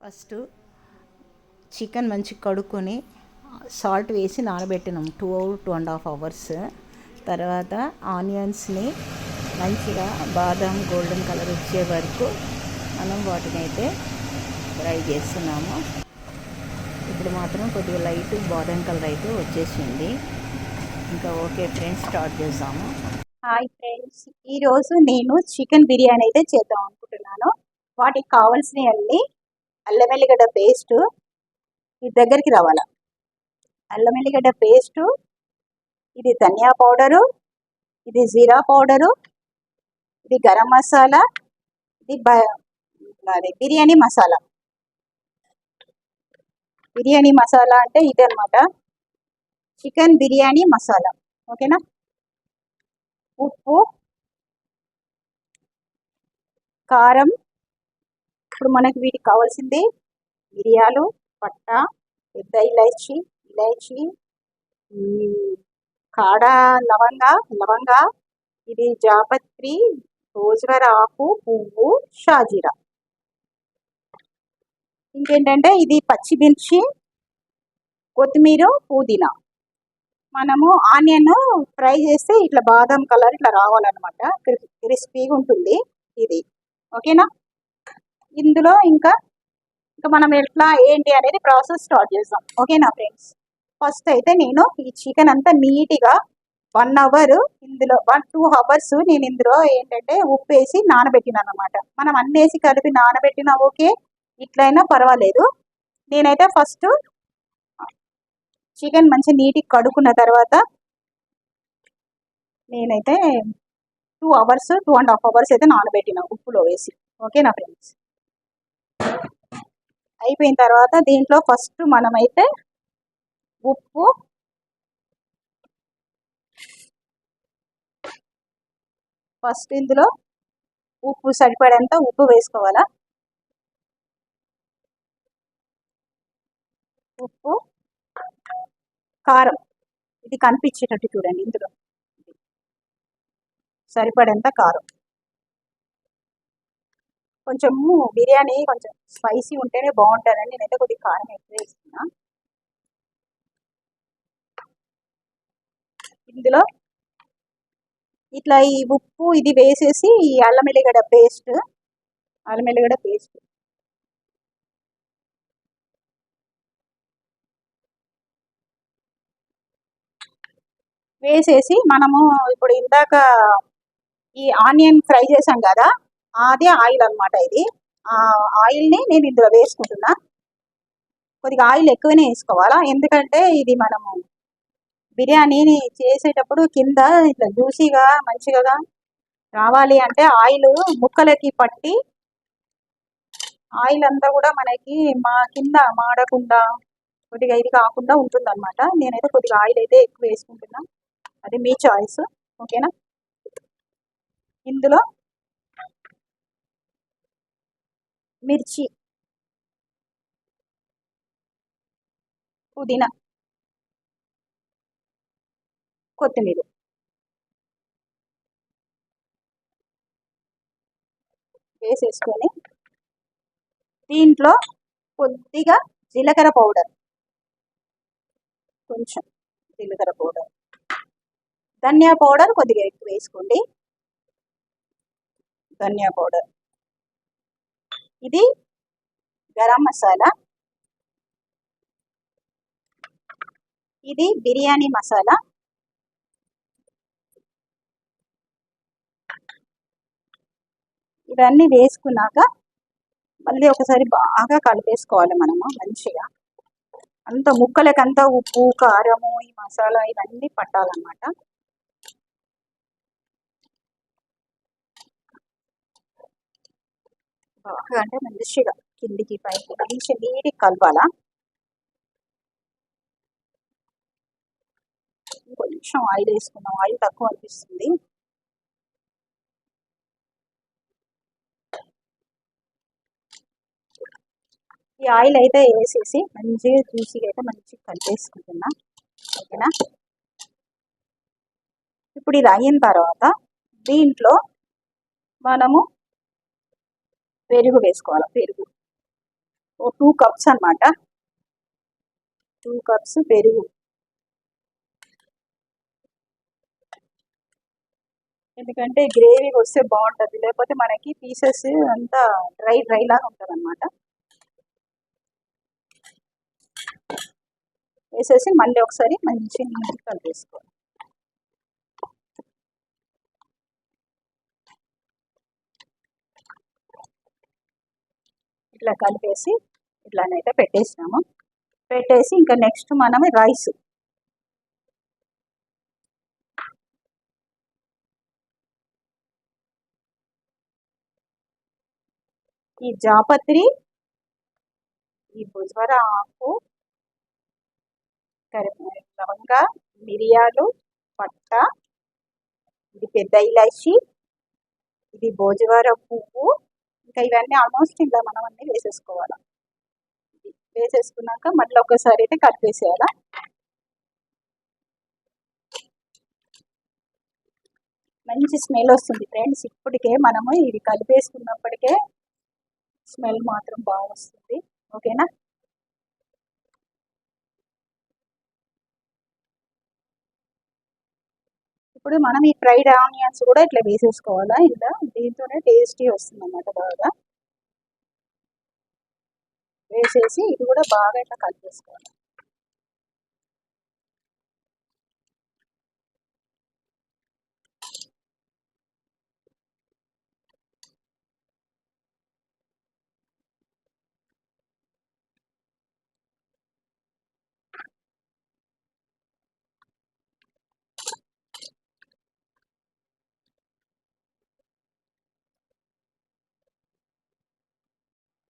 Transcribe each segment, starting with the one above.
First chicken మంచిగా కడుక్కొని salt వేసి నానబెట్టినాం. Two two and half hours తర్వాత ఆనియన్స్ని మంచిగా బాదం గోల్డెన్ కలర్ వచ్చే వరకు మనం వాటిని అయితే ఫ్రై చేస్తున్నాము. ఇప్పుడు మాత్రం కొద్దిగా లైట్ బాదం కలర్ అయితే వచ్చేసింది. ఇంకా ఓకే ఫ్రెండ్స్ స్టార్ట్ చేసాము హాయ్ ఫ్రెండ్స్ ఈరోజు నేను చికెన్ బిర్యానీ అయితే చేద్దాం అనుకుంటున్నాను. వాటికి కావాల్సినవి అన్నీ అల్లం వెల్లిగడ్డ పేస్ట్ ఇది దగ్గరికి రావాలా? అల్లం వెల్లిగడ్డ పేస్టు ఇది ధనియా పౌడరు ఇది జీరా పౌడరు ఇది గరం మసాలా ఇది బ అది బిర్యానీ మసాలా. బిర్యానీ మసాలా అంటే ఇది అనమాట చికెన్ బిర్యానీ మసాలా. ఓకేనా? ఉప్పు కారం ఇప్పుడు మనకి వీటికి కావాల్సింది మిరియాలు పట్ట పెద్ద ఇలాచి ఇలాచి కాడ లవంగ లవంగ ఇది జాపత్రి రోజువర ఆకు పువ్వు షాజీరా. ఇంకేంటంటే ఇది పచ్చిమిర్చి కొత్తిమీర పుదీనా. మనము ఆనియన్ ఫ్రై చేస్తే ఇట్లా బాదం కలర్ ఇట్లా రావాలన్నమాట. క్రిస్పీగా ఉంటుంది ఇది. ఓకేనా? ఇందులో ఇంకా ఇంకా మనం ఎట్లా ఏంటి అనేది ప్రాసెస్ స్టార్ట్ చేద్దాం ఓకేనా ఫ్రెండ్స్? ఫస్ట్ అయితే నేను ఈ చికెన్ అంతా నీట్గా వన్ అవర్ ఇందులో వన్ టూ అవర్స్ నేను ఇందులో ఏంటంటే ఉప్పు వేసి నానబెట్టినాను అనమాట మనం అన్నేసి వేసి కలిపి నానబెట్టినా ఓకే ఇట్లయినా పర్వాలేదు. నేనైతే ఫస్ట్ చికెన్ మంచి నీట్గా కడుక్కున్న తర్వాత నేనైతే two hours two and half hours అయితే నానబెట్టిన ఉప్పులో వేసి. ఓకేనా ఫ్రెండ్స్? అయిపోయిన తర్వాత దీంట్లో ఫస్ట్ మనమైతే ఉప్పు ఫస్ట్ ఇందులో ఉప్పు సరిపడేంత ఉప్పు వేసుకోవాలా? ఉప్పు కారం ఇది కనిపించేటట్టు చూడండి ఇందులో. సరిపడేంత కారం. కొంచెము బిర్యానీ కొంచెం స్పైసీ ఉంటేనే బాగుంటుందని నేనైతే కొద్దిగా కారం ఎక్కువ వేస్తున్నా ఇందులో ఇట్లా ఈ ఉప్పు ఇది వేసేసి ఈ అల్లం ఎల్లిగడ్డ పేస్ట్ అల్లం ఎల్లిగడ్డ పేస్ట్. వేసేసి మనము ఇప్పుడు ఇందాక ఈ ఆనియన్ ఫ్రై చేసాం కదా అదే ఆయిల్ అన్నమాట ఇది. ఆ ఆయిల్ని నేను ఇందులో వేసుకుంటున్నా. కొద్దిగా ఆయిల్ ఎక్కువనే వేసుకోవాలా? ఎందుకంటే ఇది మనము బిర్యానీని చేసేటప్పుడు కింద ఇట్లా జ్యూసీగా మంచిగా రావాలి అంటే ఆయిల్ ముక్కలకి పట్టి ఆయిల్ అంతా కూడా మనకి మా కింద మాడకుండా కొద్దిగా ఇది కాకుండా ఉంటుంది అనమాట నేనైతే కొద్దిగా ఆయిల్ అయితే ఎక్కువ వేసుకుంటున్నా. అది మీ చాయిస్. ఓకేనా? ఇందులో మిర్చి పుదీనా కొత్తిమీర. వేసేసుకొని దీంట్లో కొద్దిగా జీలకర్ర పౌడర్. కొంచెం జీలకర్ర పౌడర్. ధనియా పౌడర్ కొద్దిగా ఎక్కువ వేసుకోండి. ధనియా పౌడర్. ఇది గరం మసాలా. ఇది బిర్యానీ మసాలా. ఇవన్నీ వేసుకున్నాక మళ్ళీ ఒకసారి బాగా కలిపేసుకోవాలి మనము మంచిగా. అంత ముక్కలకంతా ఉప్పు కారము ఈ మసాలా ఇవన్నీ పట్టాలన్నమాట. బాగా అంటే మంచిగా కిందికి పైకి మంచి నీటి కలవాలా కొంచెం ఆయిల్ వేసుకున్నాం ఆయిల్ తక్కువ అనిపిస్తుంది. ఈ ఆయిల్ అయితే వేసేసి మంచిగా జ్యూసీగా అయితే మంచిగా కలిపేసుకుంటున్నా. ఓకేనా? ఇప్పుడు ఇది అయిన తర్వాత దీంట్లో మనము పెరుగు వేసుకోవాలి? పెరుగు. ఓ టూ కప్స్ అనమాట టూ కప్స్ పెరుగు. ఎందుకంటే గ్రేవీ వస్తే బాగుంటుంది. లేకపోతే మనకి పీసెస్ అంతా డ్రై డ్రై లాగా ఉంటుంది అనమాట వేసేసి మళ్ళీ ఒకసారి మంచి నీట్గా కలిపేసుకోవాలి ఇట్లా కలిపేసి ఇట్లానైతే పెట్టేసినాము. పెట్టేసి ఇంకా నెక్స్ట్ మనం రైస్. ఈ జాపత్రి ఈ భుజవర ఆకు లవంగ మిరియాలు పట్ట ఇది పెద్ద ఇలాచి ఇది భోజవర పువ్వు ఇంకా ఇవన్నీ ఆల్మోస్ట్ ఇలా మనం అన్ని వేసేసుకోవాలి. వేసేసుకున్నాక మళ్ళీ ఒకసారి అయితే కట్ వేసేయాలా మంచి స్మెల్ వస్తుంది ఫ్రెండ్స్ ఇప్పటికే మనము ఇది కలిపేసుకున్నప్పటికే స్మెల్ మాత్రం బాగా వస్తుంది. ఓకేనా? ఇప్పుడు మనం ఈ ఫ్రైడ్ ఆనియన్స్ కూడా ఇట్లా వేసేసుకోవాలా? ఇలా దీంతోనే టేస్టీ వస్తుంది అన్నమాట బాగా. వేసేసి ఇది కూడా బాగా ఇట్లా కలిపేసుకోవాలి.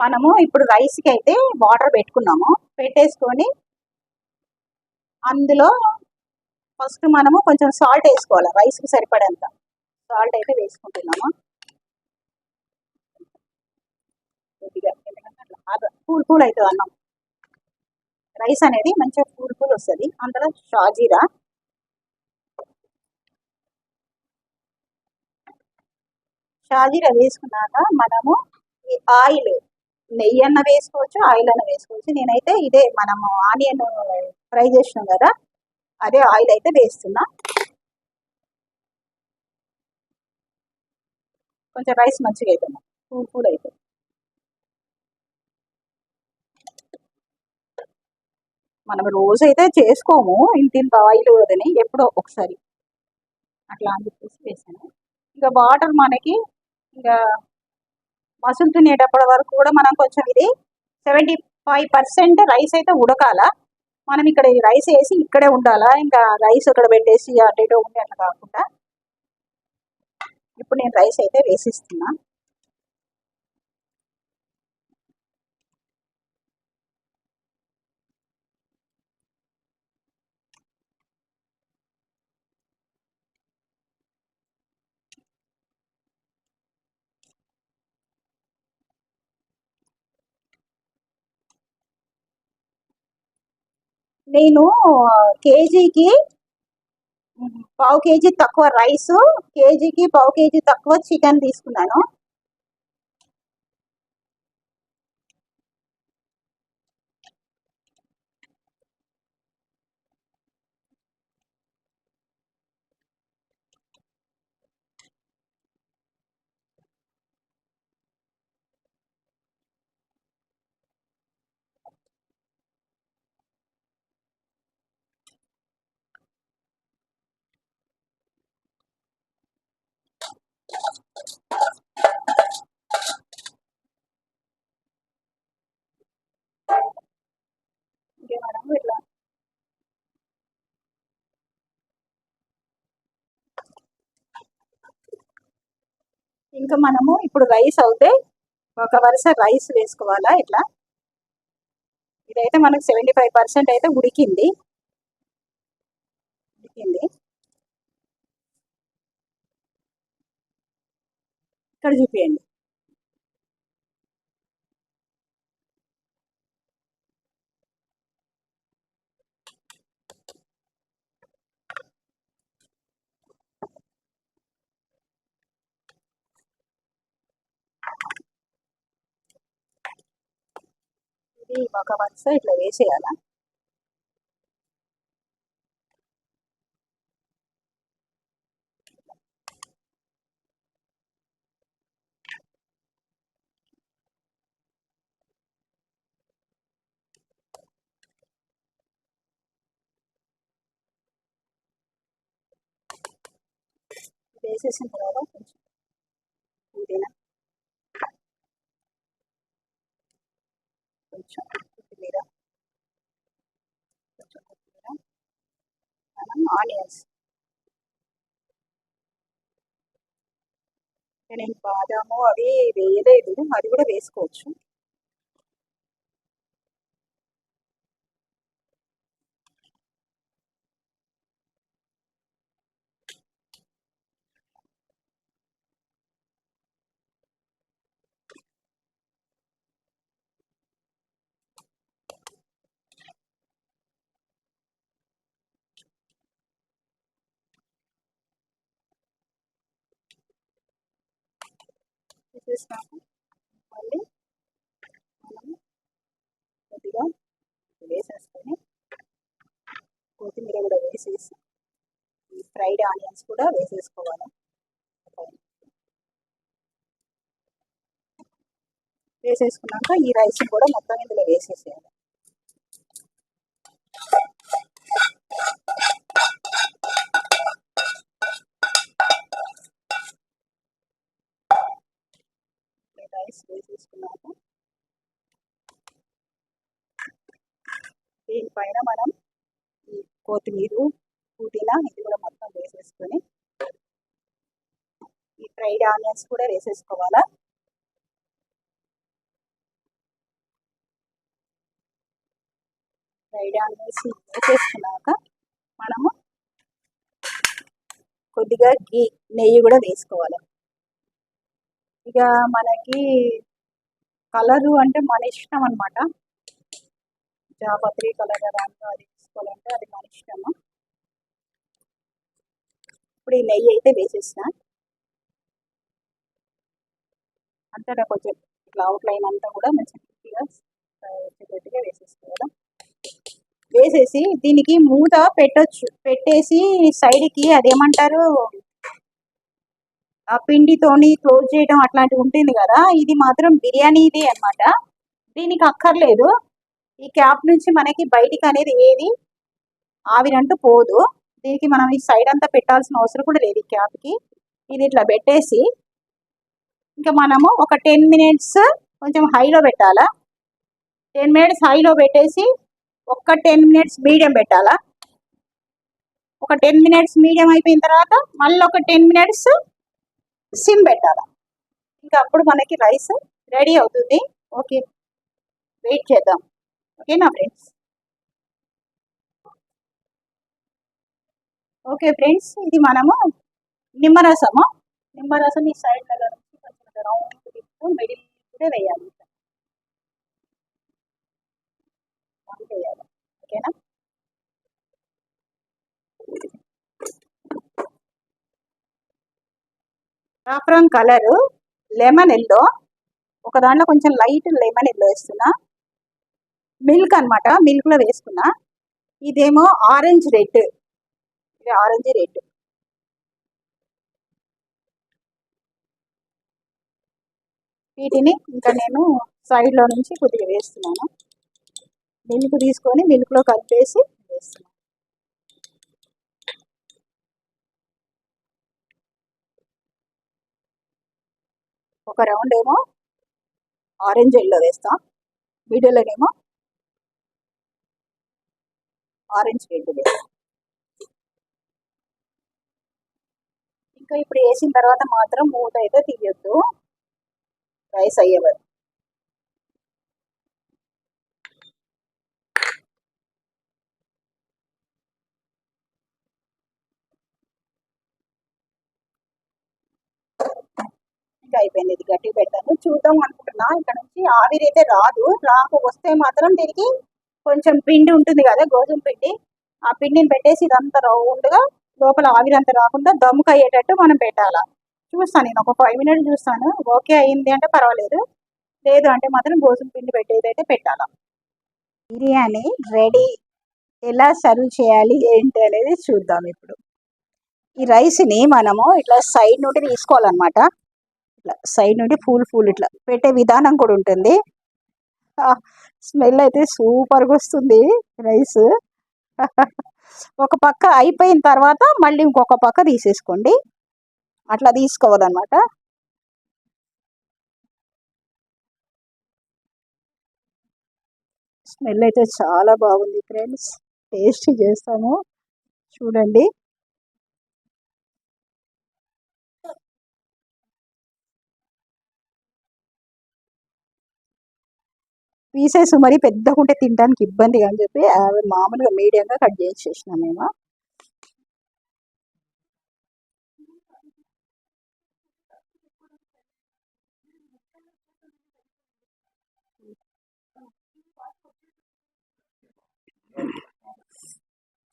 మనము ఇప్పుడు రైస్కి అయితే వాటర్ పెట్టుకున్నాము. పెట్టేసుకొని అందులో ఫస్ట్ మనము కొంచెం సాల్ట్ వేసుకోవాలి. రైస్కి సరిపడేంత సాల్ట్ అయితే వేసుకుంటున్నాము. కూల్ కూల్ అవుతుంది అన్నం. రైస్ అనేది మంచిగా కూల్ కూల్ వస్తుంది. అందులో షాజీరా. షాజీరా వేసుకున్నాక మనము ఈ ఆయిల్ నెయ్యి అన్న వేసుకోవచ్చు ఆయిల్ అన్న వేసుకోవచ్చు. నేనైతే ఇదే మనము ఆనియన్ ఫ్రై చేసినాం కదా అదే ఆయిల్ అయితే వేస్తున్నా. కొంచెం రైస్ మంచిగా అవుతుంది కూల్ కూల్ అవుతుంది మనం రోజు అయితే చేసుకోము ఇంత ఇంత ఆయిల్ వదని ఎప్పుడో ఒకసారి. అట్లా అని చెప్పేసి వేసాను ఇంకా వాటర్ మనకి ఇంకా మసులు తినేటప్పటి వరకు కూడా మనం కొంచెం ఇది సెవెంటీ ఫైవ్ పర్సెంట్ రైస్ అయితే ఉడకాల? మనం ఇక్కడ రైస్ వేసి ఇక్కడే ఉండాలా? ఇంకా రైస్ అక్కడ పెట్టేసి అటు ఇటు ఉండి అట్లా కాకుండా. ఇప్పుడు నేను రైస్ అయితే వేసిస్తున్నా. నేను కేజీకి పావు కేజీ తక్కువ రైస్ కేజీకి పావు కేజీ తక్కువ చికెన్ తీసుకున్నాను. ఇట్లా ఇంకా మనము ఇప్పుడు రైస్ అవుతే ఒక వరుస రైస్ వేసుకోవాలా ఇట్లా ఇదైతే మనకు సెవెంటీ ఫైవ్ పర్సెంట్ అయితే ఉడికింది. ఉడికింది. ఇక్కడ చూపించండి ఇది ఒక వరుస ఇట్లా వేసేయాలా? వేసేసిన తర్వాత కొంచెం అంతేనా కొంచెం కొత్తిమీర కొంచెం కొత్తిమీర మనం ఆనియన్స్ నేను బాదాము అవి వేయలేదు అది కూడా వేసుకోవచ్చు వేసేసాము మళ్ళీ మనం కొద్దిగా వేసేసుకొని కొత్తిమీర కూడా వేసేసి ఈ ఫ్రైడ్ ఆనియన్స్ కూడా వేసేసుకోవాలి. వేసేసుకున్నాక ఈ రైస్ కూడా మొత్తం ఇందులో వేసేసేయాలి. ఈ రైస్ దీనిపైన మనం ఈ కొత్తిమీర పుదీనా ఇది కూడా మొత్తం వేసేసుకొని ఈ ఫ్రైడ్ ఆనియన్స్ కూడా వేసేసుకోవాలా? ఫ్రైడ్ ఆనియన్స్ వేసేసుకున్నాక మనము కొద్దిగా గీ నెయ్యి కూడా వేసుకోవాలి. ఇక మనకి కలరు అంటే మన ఇష్టం అనమాట జాపత్రి కలర్ దాంట్లో అది తీసుకోవాలంటే అది మన ఇష్టము. ఇప్పుడు ఈ నెయ్యి అయితే వేసేసిన అంతటా కొంచెం ఇట్లా అవుట్లైన్ అంతా కూడా మంచి గట్టిగా వచ్చేటట్టుగా వేసేసుకోవాలి వేసేసి దీనికి మూత పెట్టొచ్చు. పెట్టేసి సైడ్కి అదేమంటారు? పిండితోని క్లోజ్ చేయడం అట్లాంటివి ఉంటుంది కదా ఇది మాత్రం బిర్యానీది అన్నమాట. దీనికి అక్కర్లేదు. ఈ క్యాప్ నుంచి మనకి బయటికి అనేది ఏది ఆవిరంటూ పోదు. దీనికి మనం ఈ సైడ్ అంతా పెట్టాల్సిన అవసరం కూడా లేదు ఈ క్యాప్కి ఇది ఇట్లా పెట్టేసి ఇంకా మనము ఒక టెన్ మినిట్స్ కొంచెం హైలో పెట్టాలా? టెన్ మినిట్స్ హైలో పెట్టేసి ఒక్క టెన్ మినిట్స్ మీడియం పెట్టాలా? ఒక టెన్ మినిట్స్ మీడియం అయిపోయిన తర్వాత మళ్ళీ ఒక టెన్ మినిట్స్ సిమ్ పెట్టాలా? ఇంకా అప్పుడు మనకి రైస్ రెడీ అవుతుంది. ఓకే. వెయిట్ చేద్దాం. ఓకేనా ఫ్రెండ్స్? ఓకే ఫ్రెండ్స్ ఇది మనము నిమ్మరసము. నిమ్మరసం ఈ సైడ్ దగ్గర నుంచి కొంచెం రౌండ్ తిప్పుతూ మిడిల్ కూడా వేయాలి. వేయాలి. ఓకేనా? సాఫ్రాన్ కలరు లెమన్ ఎల్లో ఒక దాంట్లో కొంచెం లైట్ లెమన్ ఎల్లో వేస్తున్నా. మిల్క్ అనమాట మిల్క్లో వేసుకున్నా. ఇదేమో ఆరెంజ్ రెడ్ ఇది ఆరెంజ్ రెడ్ వీటిని ఇంకా నేను సైడ్లో నుంచి కొద్దిగా వేస్తున్నాను. మిల్క్ తీసుకొని మిల్క్లో కలిపేసి వేస్తున్నాను ఒక రౌండ్ ఏమో ఆరెంజ్ ఎల్లో వేస్తాం. మిడిల్లోనేమో ఆరెంజ్ రెడ్ వేస్తాం. ఇంకా ఇప్పుడు వేసిన తర్వాత మాత్రం మూత అయితే తీయొద్దు. రైస్ అయ్యేవారు ఇంకా అయిపోయింది. ఇది గట్టి పెడతాను. చూద్దాం అనుకుంటున్నా. ఇక్కడ నుంచి ఆవిరి అయితే రాదు. రాకు వస్తే మాత్రం దీనికి కొంచెం పిండి ఉంటుంది కదా గోధుమ పిండి. ఆ పిండిని పెట్టేసి ఇదంతా రౌండ్గా లోపల ఆవిరి అంతా రాకుండా దమ్ముకు అయ్యేటట్టు మనం పెట్టాలా. చూస్తాను నేను. ఒక ఫైవ్ మినిట్స్ చూస్తాను. ఓకే అయింది అంటే పర్వాలేదు. లేదు అంటే మాత్రం గోధుమ పిండి పెట్టేది అయితే పెట్టాలా. బిర్యానీ రెడీ. ఎలా సర్వ్ చేయాలి ఏంటి అనేది చూద్దాం ఇప్పుడు. ఈ రైస్ని మనము ఇట్లా సైడ్ నుండి తీసుకోవాలన్నమాట. ఇట్లా సైడ్ నుండి ఫుల్ ఫుల్ ఇట్లా పెట్టే విధానం కూడా ఉంటుంది. స్మెల్ అయితే సూపర్గా వస్తుంది రైస్. ఒక పక్క అయిపోయిన తర్వాత మళ్ళీ ఇంకొక పక్క తీసేసుకోండి. అట్లా తీసుకోవాలన్నమాట. స్మెల్ అయితే చాలా బాగుంది ఫ్రెండ్స్. టేస్ట్ చేస్తాము. చూడండి. పీసెస్ మరి పెద్దగా ఉంటే తినడానికి ఇబ్బందిగా అని చెప్పి అవి మామూలుగా మీడియంగా కట్ చేసేసినాం మేము.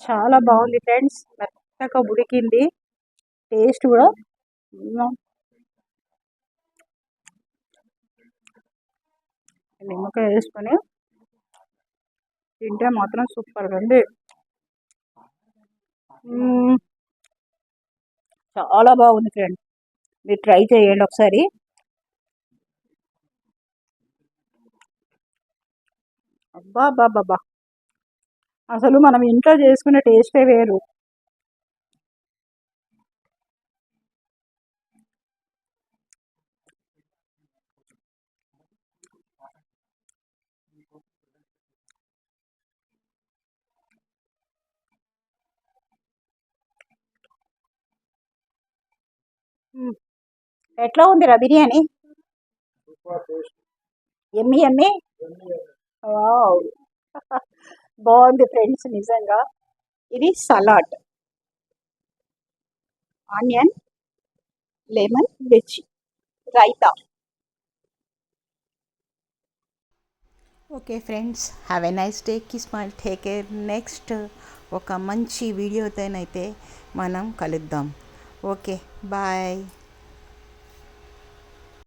చాలా బాగుంది ఫ్రెండ్స్. మెత్తగా ఉడికింది. టేస్ట్ కూడా. నిమ్మకాయ వేసుకొని తింటే మాత్రం సూపర్గా ఉంది చాలా బాగుంది ఫ్రెండ్. మీరు ట్రై చేయండి ఒకసారి. అబ్బా అబ్బా అబ్బా. అసలు మనం ఇంట్లో చేసుకునే టేస్టే వేరు. ఎట్లా ఉందిరా బిర్యానీ? ఎమ్మి ఎమ్మి? వావ్. బాగుంది ఫ్రెండ్స్ నిజంగా. ఇది salad. Onion lemon veg raita. Okay friends have a nice day కి స్మైల్ టేక్ కేర్. నెక్స్ట్ ఒక మంచి వీడియోతోనైతే మనం కలుద్దాం. Okay bye